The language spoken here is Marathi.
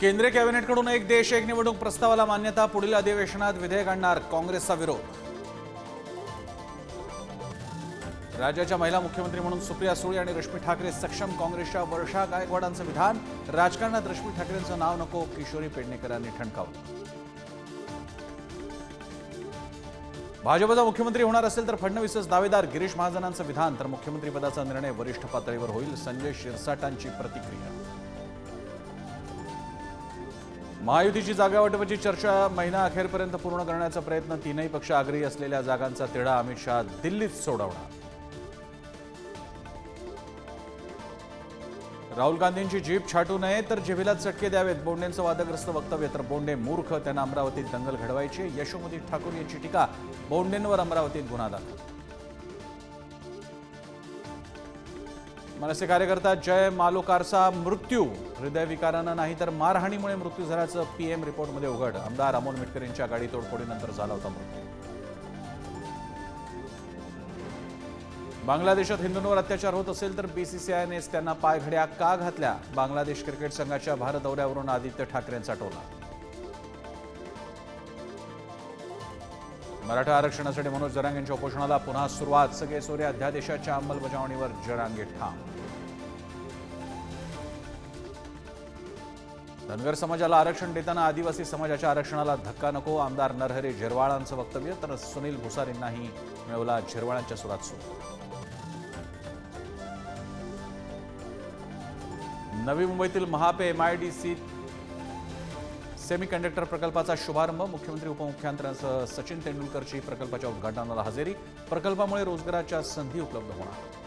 केंद्रीय कॅबिनेटकडून एक देश एक निवडणूक प्रस्तावाला मान्यता पुढील अधिवेशनात विधेयक आणणार काँग्रेसचा विरोध. राज्याच्या महिला मुख्यमंत्री म्हणून सुप्रिया सुळे आणि रश्मी ठाकरे सक्षम काँग्रेसच्या वर्षा गायकवाडांचं विधान. राजकारणात रश्मी ठाकरेंचं नाव नको किशोरी पेडणेकरांनी ठणकावलं. भाजपचा मुख्यमंत्री होणार असेल तर फडणवीसच दावेदार गिरीश महाजनांचं विधान तर मुख्यमंत्रीपदाचा निर्णय वरिष्ठ पातळीवर होईल. संजय शिरसाटांची प्रतिक्रिया. महायुतीची जागा वाटपाची चर्चा महिना अखेरपर्यंत पूर्ण करण्याचा प्रयत्न तीनही पक्ष आग्रही असलेल्या जागांचा तिढा अमित शहा दिल्लीत सोडवणार. राहुल गांधींची जीप छाटू नये तर जिभेला चटके द्यावेत. बोंडेंचं वादग्रस्त वक्तव्य तर बोंडे मूर्ख त्यांना अमरावतीत दंगल घडवायची. यशोमती ठाकूर यांची टीका बोंडेंवर अमरावतीत गुन्हा दाखल. मनसे कार्यकर्ता जय मालोकारचा मृत्यू. हृदयविकारानं नाही तर मारहाणीमुळे मृत्यू झाल्याचं पीएम रिपोर्टमध्ये उघड. आमदार अमोल मिटकर यांच्या गाडी तोडफोडीनंतर झाला होता मृत्यू. बांगलादेशात हिंदूंवर अत्याचार होत असेल तर बीसीसीआयनेच त्यांना पायघड्या का घातल्या? बांगलादेश क्रिकेट संघाच्या भारत दौऱ्यावरून आदित्य ठाकरेंचा टोला. मराठा आरक्षणासाठी मनोज जरांग यांच्या उपोषणाला पुन्हा सुरुवात. सगळे सोरे अध्यादेशाच्या अंमलबजावणीवर जरांगे ठाम. धनगर समाजाला आरक्षण देताना आदिवासी समाजाच्या आरक्षणाला धक्का नको आमदार नरहरी झिरवाळांचं वक्तव्य तर सुनील भुसारींनाही मिळवला झिरवाळांच्या सुरात सुरू नवी मुंबईतील महापे एमआयडीसीत सेमी कंडक्टर प्रकल्पाचा शुभारंभ मुख्यमंत्री उपमुख्यमंत्र्यांसह सचिन तेंडुलकरची प्रकल्पाच्या उद्घाटनाला हजेरी प्रकल्पामुळे रोजगाराच्या संधी उपलब्ध होणार